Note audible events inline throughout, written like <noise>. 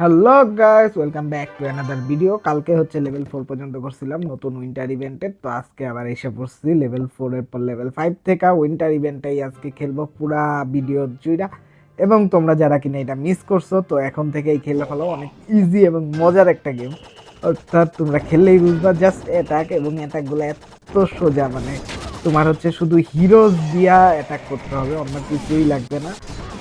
Hello guys welcome back to another video কালকে হচ্ছে level four পর্যন্ত করছিলাম, নতুন উইন্টার ইভেন্টের তো আজকে আবার এসে পড়ছি লেভেল ফোরের পর লেভেল ফাইভ থেকে। উইন্টার ইভেন্টটাই আজকে খেলব পুরা ভিডিও জুইরা। এবং তোমরা যারা কিনা এটা মিস করছ, তো এখন থেকেই খেলে ফেলো। অনেক ইজি এবং মজার একটা গেম অর্থাৎ তোমরা খেললেই বুঝবা জাস্ট অ্যাটাক এবং অ্যাটাকগুলো এত সোজা। মানে তোমার হচ্ছে শুধু হিরোজ দিয়া অ্যাটাক করতে হবে, অন্য কিছুই লাগবে না।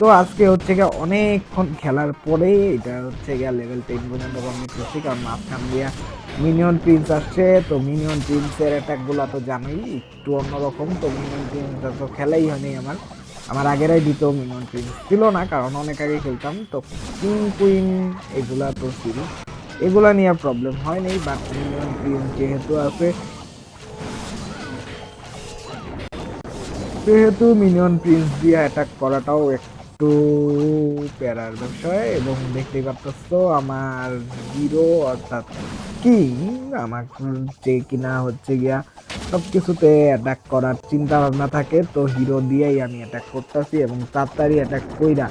তো আজকে হচ্ছে গিয়ে অনেকক্ষণ খেলার পরে এটা হচ্ছে গিয়ে লেভেল টেন পর্যন্ত কমপ্লিট করছি, কারণ মাঝখান দিয়া মিনিয়ন প্রিন্স আসছে। তো মিনিয়ন প্রিন্সের অ্যাটাকগুলো তো জানোই, একটু অন্যরকম। তো মিনিয়ন প্রিন্সটা তো খেলাই হয়নি আমার। আমার আগেরাই দিত মিনিয়ন প্রিন্স ছিল না, কারণ অনেক আগে খেলতাম। তো কিং কুইন এগুলা তো ছিল। এগুলা নিয়ে প্রবলেম হয়নি বাট মিনিয়ন প্রিন্স যেহেতু আছে যেহেতু মিনিয়ন প্রিন্স দিয়ে অ্যাটাক করাটাও একটু প্যারার বিষয় এবং দেখতেই পাচ্ছ আমার হিরো অর্থাৎ কিং আমার যে কিনা হচ্ছে গিয়া সব কিছুতে অ্যাটাক করার চিন্তা ভাবনা থাকে। তো হিরো দিয়েই আমি অ্যাটাক করতেছি এবং তাড়াতাড়ি অ্যাটাক কইরা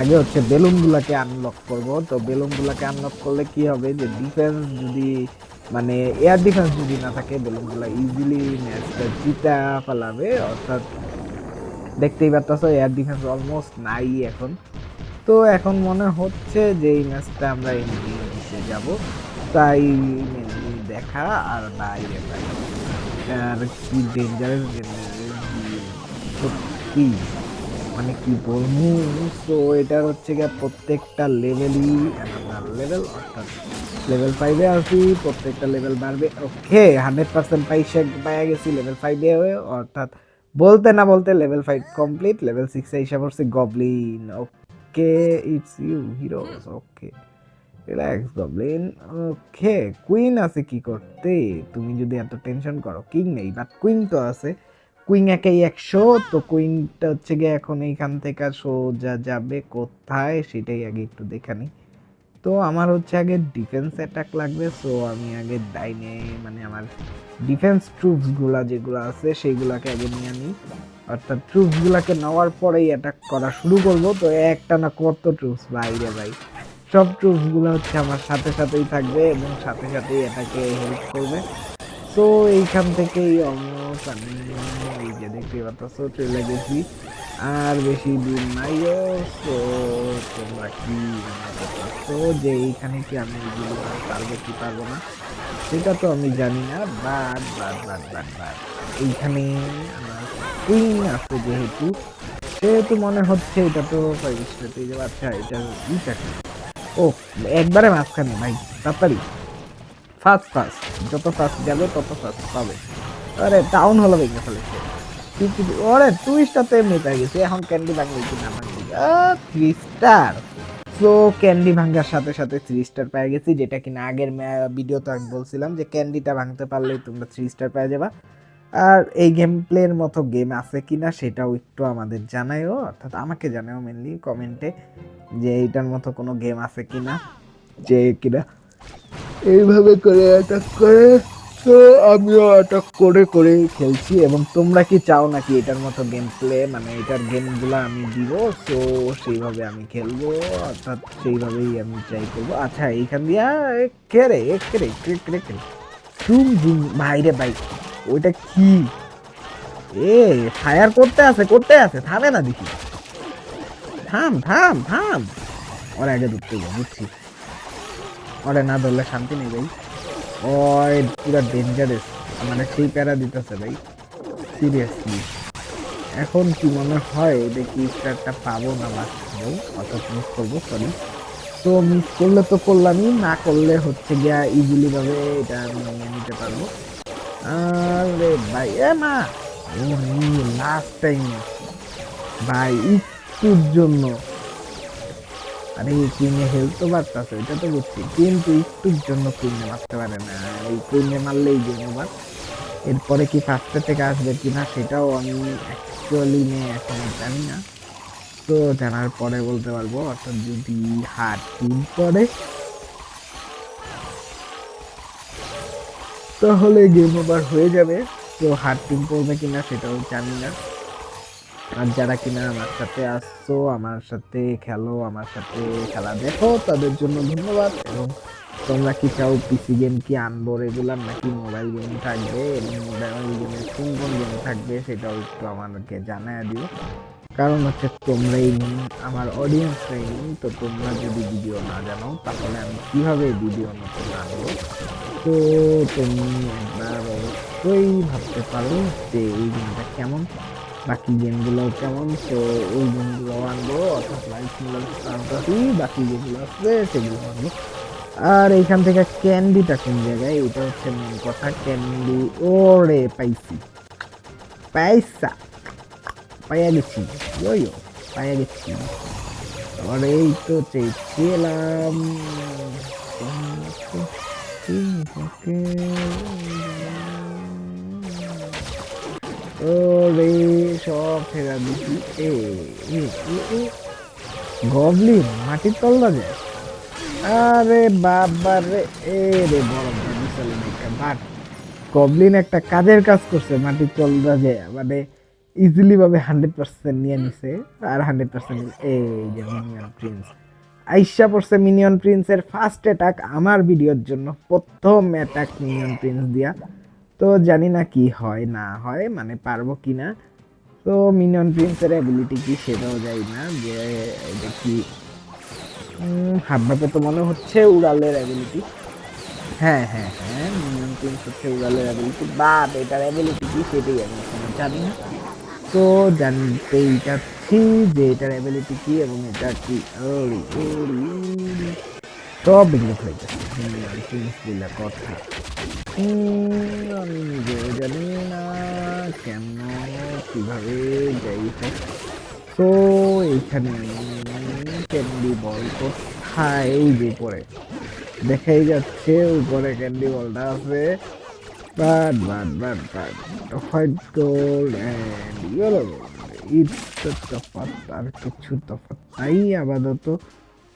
আগে হচ্ছে বেলুনগুলোকে আনলক করব। তো বেলুনগুলোকে আনলক করলে কি হবে যে ডিফেন্স যদি মানে এয়ার ডিফেন্স যদি না থাকে বেলুনগুলো ইজিলি ম্যাচটা জিতা ফেলাবে। অর্থাৎ দেখতেই পারতেছো এয়ার ডিফেন্স অলমোস্ট নাই এখন। তো এখন মনে হচ্ছে যে এই ম্যাচটা আমরা এমনি জিতে যাব। তাই দেখা আর ভাই আর কি ডেঞ্জারাস সত্যি মানে কি বলব? তো এটার হচ্ছে গিয়ে প্রত্যেকটা লেভেলই লেভেল অর্থাৎ লেভেল ফাইভে আছি, প্রত্যেকটা লেভেল বাড়বে। ওকে হান্ড্রেড পার্সেন্ট পাইসে পাইয়া গেছি লেভেল ফাইভে অর্থাৎ বলতে না বলতে লেভেল ফাইভ কমপ্লিট লেভেল সিক্সে এসে পড়ছে goblin okay it's you heroes okay relax goblin okay queen আছে কি করতে? তুমি যদি এত টেনশন করো কিং নেই বাট কুইন তো আছে। কুইন একেই একশো তো কুইনটা হচ্ছে গিয়ে এখন এইখান থেকে সোজা যাবে কোথায়? সেটাই আগে একটু দেখে নিই। তো আমার হচ্ছে আগে ডিফেন্স অ্যাটাক লাগবে সো আমি আগে ডাইনে মানে আমার ডিফেন্স ট্রুপসগুলা যেগুলো আছে, সেইগুলাকে আগে নিয়ে নিই অর্থাৎ ট্রুপসগুলাকে নেওয়ার পরেই অ্যাটাক করা শুরু করব। তো একটা না কত ট্রুপস বাইরে ভাই। সব ট্রুপসগুলো হচ্ছে আমার সাথে সাথেই থাকবে এবং সাথে সাথেই এটাকে হেল্প করবে। তো এইখান থেকেই অলমোস্ট আমি এই যে দেখতে পাচ্ছ, চলে গেছি। আর বেশি দূর নাই তো তোমরা কি তো যে এইখানে কি আমি এগুলো পারব কি পারব না? সেটা তো আমি জানি না। But but but but but এইখানে আমার কুইন আছে যেহেতু। সেহেতু মনে হচ্ছে এটা তো পেয়ে যাবে। আচ্ছা এটা ইটা ও, একবারে মাঝখানে, ভাই, তাড়াতাড়ি। ফার্স্ট ফার্স্ট যত ফার্স্ট যাবে তত ফার্স্ট পাবে। আরে টাউন হলো ভেঙে ফেলেছে। টুইস্টার তো এমনি গেছে। এখন ক্যান্ডি ভাঙলে কি না ভাঙলি থ্রি স্টার সো ক্যান্ডি ভাঙার সাথে সাথে থ্রি স্টার পেয়ে গেছি, যেটা কিনা আগের ভিডিওতে আমি বলছিলাম যে ক্যান্ডিটা ভাঙতে পারলেই তোমরা থ্রি স্টার পেয়ে যাবা। আর এই গেম প্লের মতো গেম আছে কিনা সেটাও একটু আমাদের জানাইও অর্থাৎ আমাকে জানাও মেনলি কমেন্টে যে এইটার মতো কোনো গেম আছে কিনা, যে কিনা এইভাবে করে অ্যাটাক করে। তো আমিও অ্যাটাক করে করে খেলছি এবং তোমরা কি চাও নাকি এটার মতো গেম প্লে মানে এটার গেমগুলো আমি দিব, তো সেইভাবে আমি খেলব, অর্থাৎ সেইভাবেই আমি ট্রাই করব। আচ্ছা এইখান দিয়া কে রে কে রে কে রে কে? জুম জুম ভাই রে ভাই, ওইটা কি? এ ফায়ার করতে আছে করতে আছে, থামে না দেখি। থাম থাম থাম। ওর আগে ধরতে বুঝছি। ওরে না ধরলে শান্তি নেই ভাই। ওই পুরো ডেঞ্জারাস মানে সেই প্যারা দিতেছে ভাই। সিরিয়াসলি এখন কি মনে হয় দেখি স্টারটা পাবো না লাস্ট অর্থাৎ মিস করব সরি তো মিস করলে তো করলামই, না করলে হচ্ছে গিয়া ইজিলি ভাবে এটা নিয়ে নিতে পারব। আরে ভাই, এ মা! ও লাস্ট টাইম ভাই, একটুর জন্য। আরে কুইনে হেলথ তো বাড়তেছে, এটা তো বুঝছি। কিন্তু একটুর জন্য কুইনে মারতে পারে না। এই কুইনে মারলেই গেম ওভার এরপরে কি ফার্স্টে থেকে আসবে কিনা, সেটাও আমি অ্যাকচুয়ালি নিয়ে এখন, জানি না। তো জানার পরে বলতে পারব। অর্থাৎ যদি হার টিম পড়ে তাহলে গেম ওভার হয়ে যাবে। তো হার টিম পড়বে কিনা, সেটাও জানি না। আর যারা কিনা আমার সাথে আসছো আমার সাথে খেলো আমার সাথে খেলা দেখো তাদের জন্য ধন্যবাদ। এবং তোমরা কি চাও পিসি গেম কি আনব রেগুলার নাকি মোবাইল গেম থাকবে? এবং মোবাইল গেমে কোন কোন গেম থাকবে সেটাও একটু আমাকে জানায় দিও। কারণ হচ্ছে তোমরাই main, আমার অডিয়েন্সরাই main, তো তোমরা যদি ভিডিও না জানো তাহলে আমি কীভাবে ভিডিও নতুন আনব? তো তুমি একবার অবশ্যই ভাবতে পারো যে এই গেমটা কেমন। বাকি গেমগুলো কেমন? তো ওই গেমগুলো আনব, অর্থাৎ লাইফ ফ্যান্টাসি বাকি যেগুলো আছে সেগুলো আনব। আর এইখান থেকে ক্যান্ডিটা কোন জায়গায়? এটা হচ্ছে মেন কথা ক্যান্ডি ওরে পাইছি। পয়সা পাইয়া গেছি। ইয়ো পাইয়া গেছি। আর এই তো চেয়েছিলাম যায় একটা কাজের কাজ করছে মাটির তল্লা যে মানে ইজিলি ভাবে হান্ড্রেড পার্সেন্ট নিয়ে নিছে, আর হান্ড্রেড পার্সেন্ট এই যে মিনিয়ন প্রিন্স আইসা পড়ছে মিনিয়ন প্রিন্সের ফার্স্ট অ্যাটাক আমার ভিডিওর জন্য প্রথম অ্যাটাক মিনিয়ন প্রিন্স দিয়া। তো জানি না কি হয়, না হয় মানে পারব কি না। তো মিনিয়ন প্রিন্সের অ্যাবিলিটি কি সেটাও যাই না, যে এটা কি। হাবভাবে তো মনে হচ্ছে উড়ালের অ্যাবিলিটি হ্যাঁ হ্যাঁ হ্যাঁ মিনিয়ন প্রিন্স হচ্ছে উড়ালের অ্যাবিলিটি বাট এটার অ্যাবিলিটি কি সেটাই আমি জানি না। তো জানতেই চাচ্ছি যে এটার অ্যাবিলিটি কি এবং এটা কি। সব প্রিন্স বলে কথা। আমি নিজেও জানি না কেন, কীভাবে যাই তো ক্যান্ডি বল উপরে। দেখাই যাচ্ছে উপরে ক্যান্ডি বলটা আছে। গোল্ড অ্যান্ড তফাৎ, আর কিছু তফাৎ নাই, আপাতত।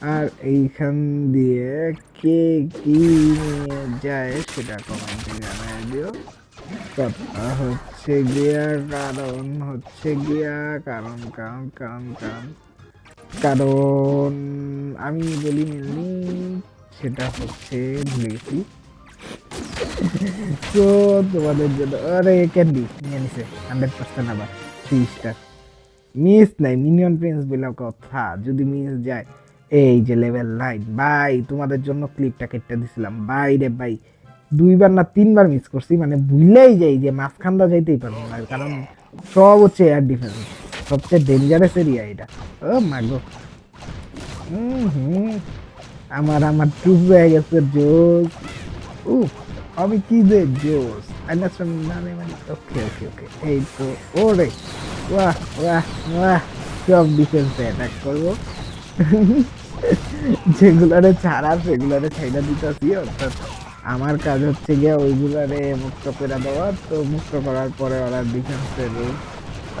আর এইখান দিয়ে কে কি নিয়ে যায় সেটা কমেন্টে জানাই দিও। কথা হচ্ছে গিয়া কারণ হচ্ছে গিয়া, কারণ কারণ কারণ কারণ। কারণ আমি বলি মেনলি সেটা হচ্ছে ভুলে গেছি তো তোমাদের জন্য, আরে ক্যান্ডি নিয়ে নিছে হান্ড্রেড পার্সেন্ট আবার থ্রি স্টার মিস নাই মিনিয়ন প্রিন্স বলে কথা, যদি মিস যায়। এই যে লেভেল নাইন বাই তোমাদের জন্য ক্লিপটা কেটে দিছিলাম। বাই রে বাই দুইবার না তিনবার মিস করছি মানে ভুলেই যাই যে মাঝখানটা যাইতেই পারব না, কারণ সব হচ্ছে এয়ার ডিফেন্স সবচেয়ে ডেঞ্জারাস এরিয়া এটা। ও মাগো হুম আমার আমার টুপ হয়ে গেছে জোস ও আমি কি যে জোস আন্ডারস্ট্যান্ড মানে মানে ওকে ওকে ওকে এই তো, ওরে, বাহ বাহ বাহ, সব ডিফেন্সে অ্যাটাক করব। <laughs> যেগুলারে ছাড়া সেগুলারে ছাইড়া দিতেছি অর্থাৎ আমার কাজ হচ্ছে গিয়ে ওইগুলারে মুক্ত করে দেওয়া। তো মুক্ত করার পরে ওরা ডিফেন্সের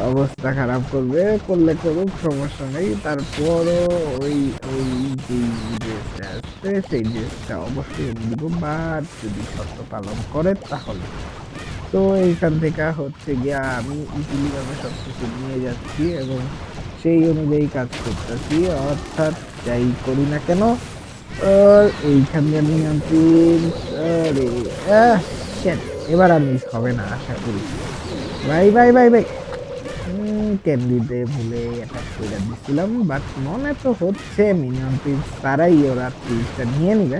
অবস্থা খারাপ করবে, করলে করুক, সমস্যা নেই। তারপরও ওই ওই যে ড্রেসটা আসছে সেই ড্রেসটা অবশ্যই দিব। বাট যদি শর্ত পালন করে, তাহলে। তো এইখান থেকে হচ্ছে গিয়ে আমি ইজিলি ভাবে সব কিছু নিয়ে যাচ্ছি এবং সেই অনুযায়ী কাজ করতেছি। অর্থাৎ যাই করি না কেন এইখান shit, এবার আর মিস হবে না আশা করি। Bye bye bye bye. ক্যান্ডিতে ভুলে অ্যাটাক করে দিচ্ছিলাম বাট মনে তো হচ্ছে মিনিমাম পিস তারাই ওরা পিসটা নিয়ে নিবে।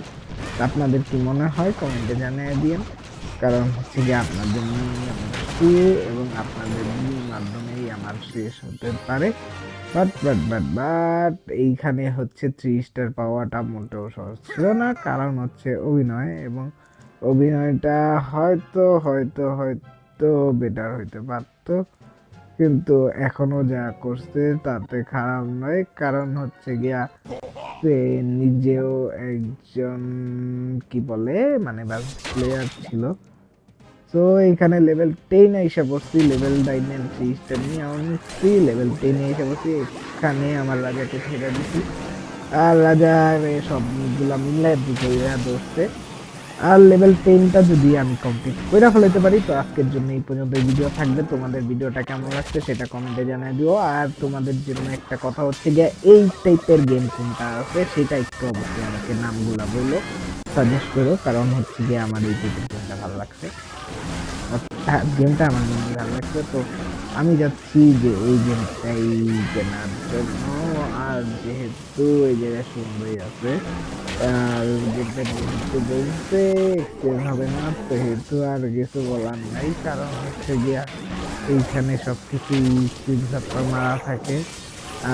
আপনাদের কি মনে হয়? কমেন্টে জানিয়ে দিন কারণ হচ্ছে যে আপনাদের নিয়ে আছি এবং আপনাদের মাধ্যমেই আমার শেষ হতে পারে। বাট বাট বাট বাট, এইখানে হচ্ছে থ্রি স্টার পাওয়াটা মোটেও সহজ ছিল না। কারণ হচ্ছে অভিনয় এবং অভিনয়টা হয়তো হয়তো হয়তো বেটার হইতে পারতো। কিন্তু এখনও যা করছে তাতে খারাপ নয়। কারণ হচ্ছে গিয়া সে নিজেও একজন, কি বলে মানে বাস প্লেয়ার ছিল। তো এখানে লেভেল টেন এসে পড়ছি লেভেল নাইনের থ্রি স্টার নিয়ে আমার নিচ্ছি লেভেল টেনে এসে পড়ছি। এখানে আমার রাজাকে ছেড়ে দিচ্ছি আর রাজার সবগুলা মিলে দুটো ধরছে। আর লেভেল টেনটা যদি আমি কমপ্লিট করে ফেলাতে পারি, তো আজকের জন্য এই পর্যন্ত ভিডিও থাকবে। তোমাদের ভিডিওটা কেমন লাগছে সেটা কমেন্টে জানিয়ে দিও। আর তোমাদের জন্য একটা কথা হচ্ছে গিয়ে, এই টাইপের গেম কোনটা আছে সেটা একটু অবশ্যই আমাকে নামগুলো বলল সাজেস্ট করো। কারণ হচ্ছে গিয়ে আমার এই টাইপের গেমটা ভালো লাগছে। গেমটা আমার ভালো লাগছে। তো আমি যাচ্ছি যে এই গেমটাই কেনার জন্য। আর যেহেতু এই জায়গায় সুন্দরই আছে, আর গেমটা বলতে এক্সচেঞ্জ হবে না, সেহেতু আর কিছু বলার নাই। কারণ হচ্ছে গিয়া এইখানে সব কিছুই স্ক্রিনশটটা মারা থাকে।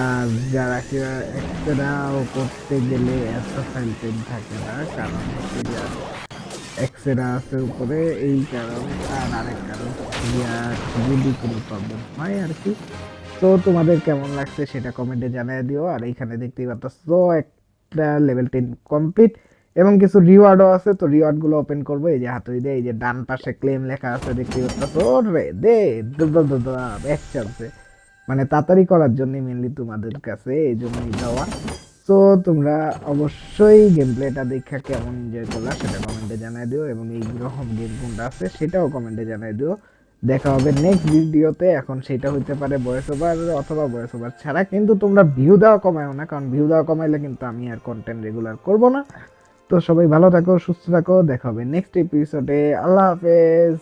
আর যারা কিনা এক্সট্রাও করতে গেলে এত থাকে না। কারণ হচ্ছে এক্সেরা আছে উপরে, এই কারণ আর আরেক কারণ প্রবলেম হয় আর কি। তো তোমাদের কেমন লাগছে সেটা কমেন্টে জানিয়ে দিও। আর এইখানে দেখতেই পাচ্ছ একটা লেভেল টেন কমপ্লিট এবং কিছু রিওয়ার্ডও আছে। তো রিওয়ার্ডগুলো ওপেন করব, এই যে হাতুড়ি দিয়ে, এই যে ডান পাশে ক্লেম লেখা আছে দেখতে পাচ্ছ রে দে এক চান্সে মানে তাড়াতাড়ি করার জন্য মেনলি তোমাদের কাছে এই জন্যই দেওয়া। তো তোমরা অবশ্যই গেম প্লেটা দেখা কেমন এনজয় করলা সেটা কমেন্টে জানিয়ে দিও এবং এই রকম গেম কোনটা আছে সেটাও কমেন্টে জানিয়ে দিও। দেখা হবে নেক্সট ভিডিওতে এখন সেটা হইতে পারে ভয়েস ওভার অথবা ভয়েস ওভার ছাড়া, কিন্তু তোমরা ভিউ দেওয়া কমায়ও না, কারণ ভিউ দেওয়া কমাইলে কিন্তু আমি আর কন্টেন্ট রেগুলার করব না। তো সবাই ভালো থাকো, সুস্থ থাকো, দেখা হবে নেক্সট এপিসোডে আল্লাহ হাফেজ।